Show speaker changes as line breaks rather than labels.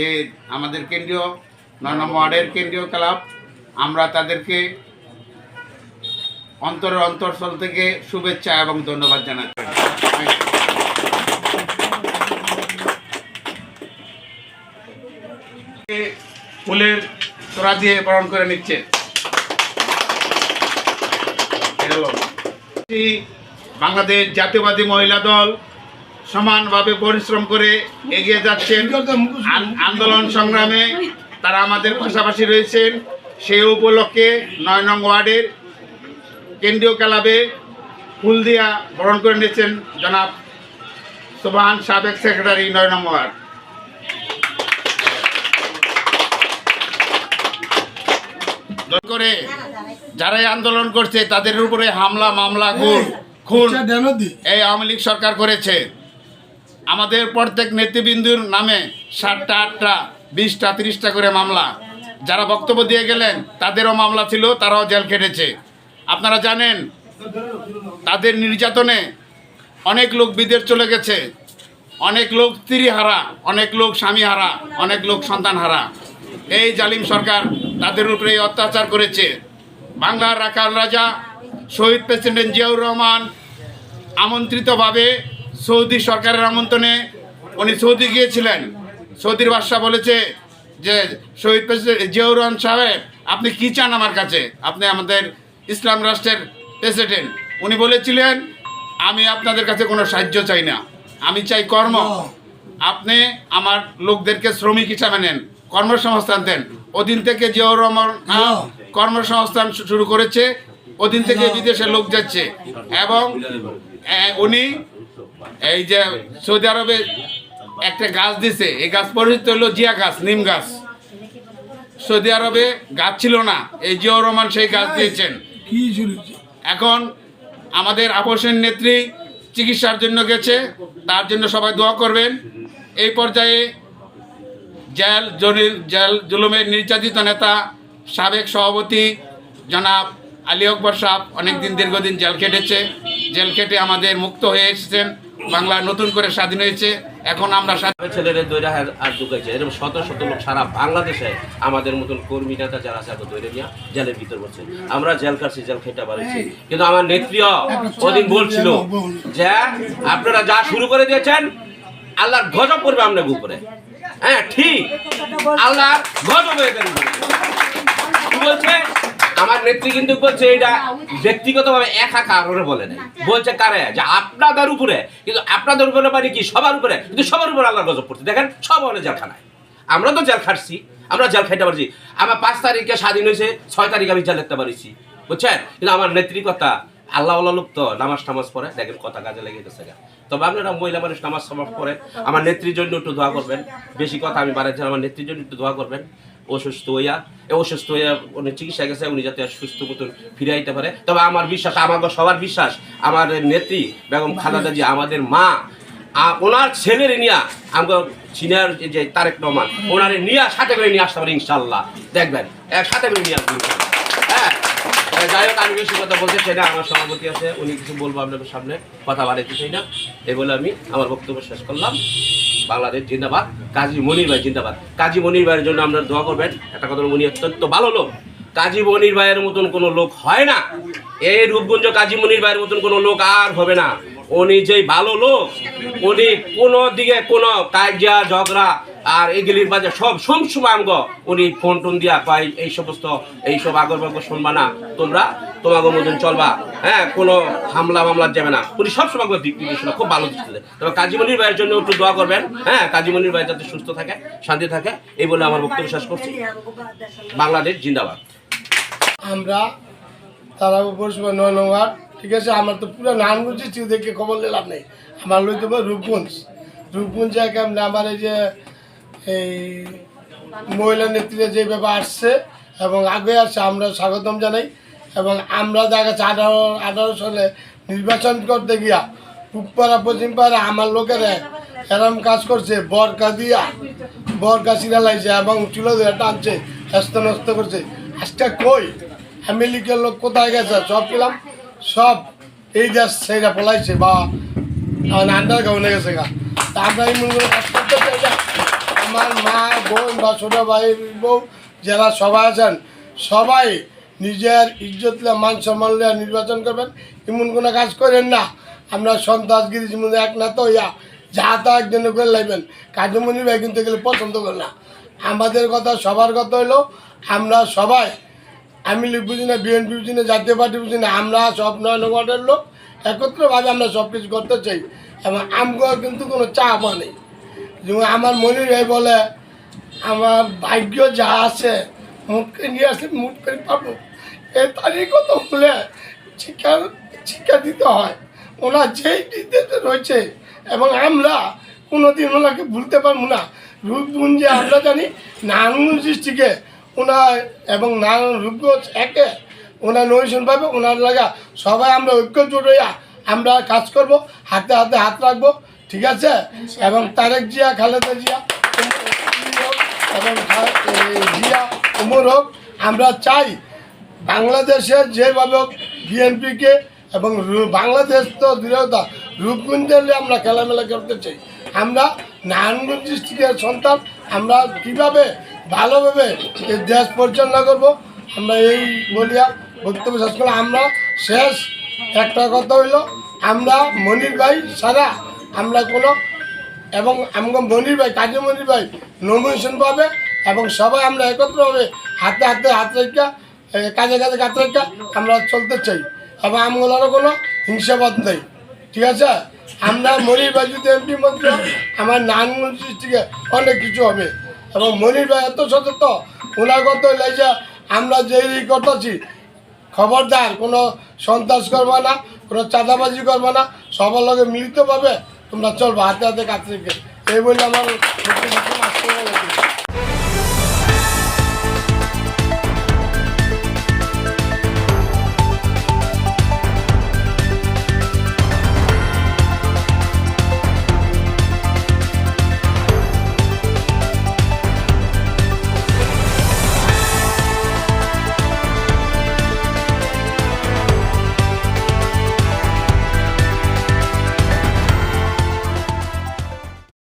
যে আমাদের কেন্দ্রীয় নয় নম্বর ওয়ার্ডের কেন্দ্রীয় ক্লাব, আমরা তাদেরকে অন্তরের অন্তরস্থল থেকে শুভেচ্ছা এবং ধন্যবাদ জানাচ্ছি। ফুলের তোরা দিয়ে বরণ করে নিচ্ছে। বাংলাদেশ জাতীয়বাদী মহিলা দল সমানভাবে পরিশ্রম করে এগিয়ে যাচ্ছেন। আন- আন্দোলন সংগ্রামে তারা আমাদের পাশাপাশি রয়েছেন। সেই উপলক্ষে নয় নং ওয়ার্ডের কেন্দ্রীয় ক্লাবে ফুল দিয়া বরণ করে নিয়েছেন জনাব সোবাহান সাবেক সেক্রেটারি নয় নং ওয়ার্ড। করে যারাই আন্দোলন করছে তাদের উপরে হামলা মামলা খুন খুন এই আওয়ামী লীগ সরকার করেছে। আমাদের প্রত্যেক নেতৃবৃন্দুর নামে সাতটা, আটটা, বিশটা, তিরিশটা করে মামলা। যারা বক্তব্য দিয়ে গেলেন, তাদেরও মামলা ছিল, তারাও জেল খেটেছে। আপনারা জানেন, তাদের নির্যাতনে অনেক লোক বিদেশ চলে গেছে। অনেক লোক স্ত্রী হারা, অনেক লোক স্বামী হারা, অনেক লোক সন্তান হারা। এই জালিম সরকার তাদের উপরে অত্যাচার করেছে। বাংলার রাখাল রাজা, শহীদ প্রেসিডেন্ট জিয়াউর রহমান আমন্ত্রিতভাবে সৌদি সরকারের আমন্ত্রণে উনি সৌদি গিয়েছিলেন। সৌদির বাদশাহ বলেছে যে শহীদ প্রেসিডেন্ট জিয়াউর রহমান সাহেব আপনি কি চান আমার কাছে? আপনি আমাদের ইসলাম রাষ্ট্রের প্রেসিডেন্ট। উনি বলেছিলেন আমি আপনাদের কাছে কোনো সাহায্য চাই না। আমি চাই কর্ম। আপনি আমার লোকদেরকে শ্রমিক হিসাবে নেন কর্মসংস্থান দেন। ওদিন থেকে জিয়াউর রহমান কর্মসংস্থান শুরু করেছে। ওদিন থেকে বিদেশে লোক যাচ্ছে। এবং উনি এই যে সৌদি আরবে একটা গাছ দিছে। এই গাছ পরিচিত হলো জিয়া গাছ নিম গাছ। সৌদি আরবে গাছ ছিল না এই জিয়াউর রহমান সেই গাছ দিয়েছেন। এখন আমাদের আপোষের নেত্রী চিকিৎসার জন্য গেছে তার জন্য সবাই দোয়া করবেন। এই পর্যায়ে জেল জলিল জেল জুলুমের নির্যাতিত নেতা সাবেক সভাপতি জনাব আলী আকবর সাহ অনেকদিন দীর্ঘদিন জেল খেটেছে। জেল খেটে আমাদের মুক্ত হয়ে এসেছেন। বাংলা নতুন করে স্বাধীন হয়েছে। এখন আমরা
ছেলেদের দৈরা আর ঢুকাইছে এরকম শত শত লোক সারা বাংলাদেশে আমাদের মতন কর্মী নেতা যারা আছে এত দৈরে নিয়ে জেলের ভিতর বলছে আমরা জেল কাটছি জেল খেতে পারছি কিন্তু আমার নেত্রীও ওদিন বলছিল যে আপনারা যা শুরু করে দিয়েছেন আল্লাহর গজব করবে আপনার উপরে হ্যাঁ ঠিক। আল্লাহ গজব হয়ে বলছে? নেত্রী কিন্তু বলছে এটা ব্যক্তিগতভাবে একা কারণে বলে নাই। বলছে কারে? যে আপনাদের উপরে। কিন্তু আপনাদের উপরে মানে কি? সবার উপরে। কিন্তু সবার উপরে আল্লাহর গজব পড়ছে। দেখেন সব হলে জেলখানায় আমরা তো জেল খাটছি। আমরা জেল খাইতে পারছি। আমার পাঁচ তারিখে স্বাধীন হয়েছে ছয় তারিখে আমি জেল দেখতে পারছি। বুঝছেন? কিন্তু আমার নেত্রী কথা আল্লাহ আল্লাহ লোক তো নামাজ টামাজ পড়ে। দেখেন কথা কাজে লেগে গেছে। তবে আপনারা মহিলা মানুষ নামাজ টামাজ পড়ে আমার নেত্রীর জন্য একটু দোয়া করবেন। বেশি কথা আমি বাড়াচ্ছি আমার নেত্রীর জন্য একটু দোয়া করবেন। অসুস্থ হইয়া অসুস্থ হইয়া উনি চিকিৎসা গেছে, উনি যাতে সুস্থ মতন ফিরে আইতে পারে। তবে আমার বিশ্বাস আমাকে সবার বিশ্বাস আমার নেত্রী বেগম খালেদা জি আমাদের মা ওনার ছেলের নিয়া আমাকে সিনিয়র যে তারেক রহমান, ওনারে নিয়ে সাথে করে নিয়ে আসতে পারে ইনশাল্লাহ দেখবেন এক সাথে করে নিয়ে আসবেন হ্যাঁ যাই হোক, আমি বেশি কথা বলতে চাই না, আমার সভাপতি আছে, উনি কিছু বলব আপনাদের সামনে, কথা বাড়াইতে চাই না। এই বলে আমি আমার বক্তব্য শেষ করলাম। বাংলাদেশ জিন্দাবাদ, কাজী মনির ভাই জিন্দাবাদ। কাজী মনির ভাইয়ের জন্য আপনারা দোয়া করবেন। একটা কথা উনি অত্যন্ত ভালো লোক। কাজী মনির ভাইয়ের মতন কোনো লোক হয় না। এই রূপগঞ্জ কাজী মনির ভাইয়ের মতন কোনো লোক আর হবে না। উনি যে ভালো লোক, উনি কোনো দিকে কোনো কাজিয়া ঝগড়া আর এগুলির বাজে সব সবসময় আমগো উনি ফোন টোন দিয়া পাই এই সমস্ত এইসব আগর বাগর শুনবা না, তোমরা তোমাকে মতন চলবা হ্যাঁ কোনো হামলা মামলা যাবে না। উনি সবসময় আমাকে দিক নির্দেশনা খুব ভালো দিচ্ছে তবে কাজীমনির ভাইয়ের জন্য একটু দোয়া করবেন হ্যাঁ কাজীমনির ভাই যাতে সুস্থ থাকে, শান্তি থাকে, এই বলে আমার বক্তব্য শেষ করছি। বাংলাদেশ জিন্দাবাদ।
আমরা তারা পরিষেবা নয় নম্বর ঠিক আছে? আমার তো পুরো নাম বুঝেছি দেখে খবর নিলাম নেই। আমার লইতে হবে রূপগঞ্জ। রূপগঞ্জ আমরা আমার এই যে এই মহিলা নেত্রীরা যেভাবে আসছে এবং আগে আসছে, আমরা স্বাগতম জানাই। এবং আমরা দেখা যাচ্ছে আঠারো আঠারো সালে নির্বাচন করতে গিয়া পূবপাড়া পশ্চিমপাড়া আমার লোকেরা এরম কাজ করছে, বরকা দিয়া বরকা সিরালাইছে এবং চুলো দিয়ে টানছে হস্ত নস্ত করছে। আজকে কই? আমেরিকার লোক কোথায় গেছে? সব পেলাম। সব এই দেশ সেইটা পলাইছে বা আন্ডার গ্রাউন্ডে গেছে গা। তা আমরা এই মূলগুলো কাজ করতে চাই আমার মা, বোন বা ছোট ভাই, বউ যারা সবাই আছেন, সবাই নিজের ইজ্জত মান সম্মান লিয়া নির্বাচন করবেন। এমন কোনো কাজ করেন না। আমরা সন্ত্রাসগিরি যেমন এক না তো ইয়া, যা তা একজন করে লাইবেন। কাজমণি ভাই কিন্তু এগুলো পছন্দ করে না। আমাদের কথা সবার কথা হলো আমরা সবাই, আমি লীগ বুঝি না, বিএনপি বুঝি না, জাতীয় পার্টি বুঝি না, আমরা সব নয় ওয়ার্ডের লোক। একত্রভাবে আমরা সব কিছু করতে চাই। এবং আমগো কিন্তু কোনো চাপ নেই। আমার মনে ভাই বলে, আমার ভাগ্য যা আছে, মুখকে নিয়ে আসলে মুখ করে পাবো। এ তারই কথা বলে শিক্ষা শিক্ষা দিতে হয়। ওনার যেই নির্দেশে রয়েছে, এবং আমরা কোনোদিন ওনাকে ভুলতে পারব না। রূপগুণ যে আমরা জানি, নারায়ণগঞ্জ ডিস্ট্রিক্টে ওনার, এবং নারায়ণ রূপগঞ্জ একে ওনার নৈশন পাবে, ওনার লাগা সবাই আমরা ঐক্যজোট হইয়া আমরা কাজ করব, হাতে হাতে হাত রাখব। ঠিক আছে? এবং তারেক জিয়া, খালেদা জিয়া এবং জিয়া উমর হোক, আমরা চাই বাংলাদেশের যেভাবে হোক বিএনপিকে এবং বাংলাদেশ তো দৃঢ়তা রূপগুঞ্জের আমরা খেলামেলা করতে চাই। আমরা নারায়ণগঞ্জ ডিস্ট্রিক্টের সন্তান, আমরা কীভাবে ভালোভাবে এই দেশ পরিচালনা করব, আমরা এই বলিয়া বক্তব্য শেষ করলাম। আমরা শেষ একটা কথা হইল, আমরা মনির ভাই সারা আমরা কোনো এবং আমগো মনির ভাই, কাজী মনির ভাই নমিনেশন পাবে এবং সবাই আমরা একত্র হবে হাতে হাতে হাত রেখা কাজে কাজে কাজ রেখা আমরা চলতে চাই। এবং আমগুলোরও কোনো হিংসাবাদ নেই ঠিক আছে? আমরা মনির ভাই যদি এমপি মন্ত্রী আমার নারায়ণগঞ্জ ডিস্ট্রিক্টে অনেক কিছু হবে। এবং মনির ভাই এত সতর্ক ওনার কথা যে আমরা যেই করতেছি, খবরদার, কোনো সন্ত্রাস করবে না, কোনো চাঁদাবাজি করবে না, সবার লগে মিলিতভাবে তোমরা চলবে হাতে হাতে কাছে এই বলে আমার।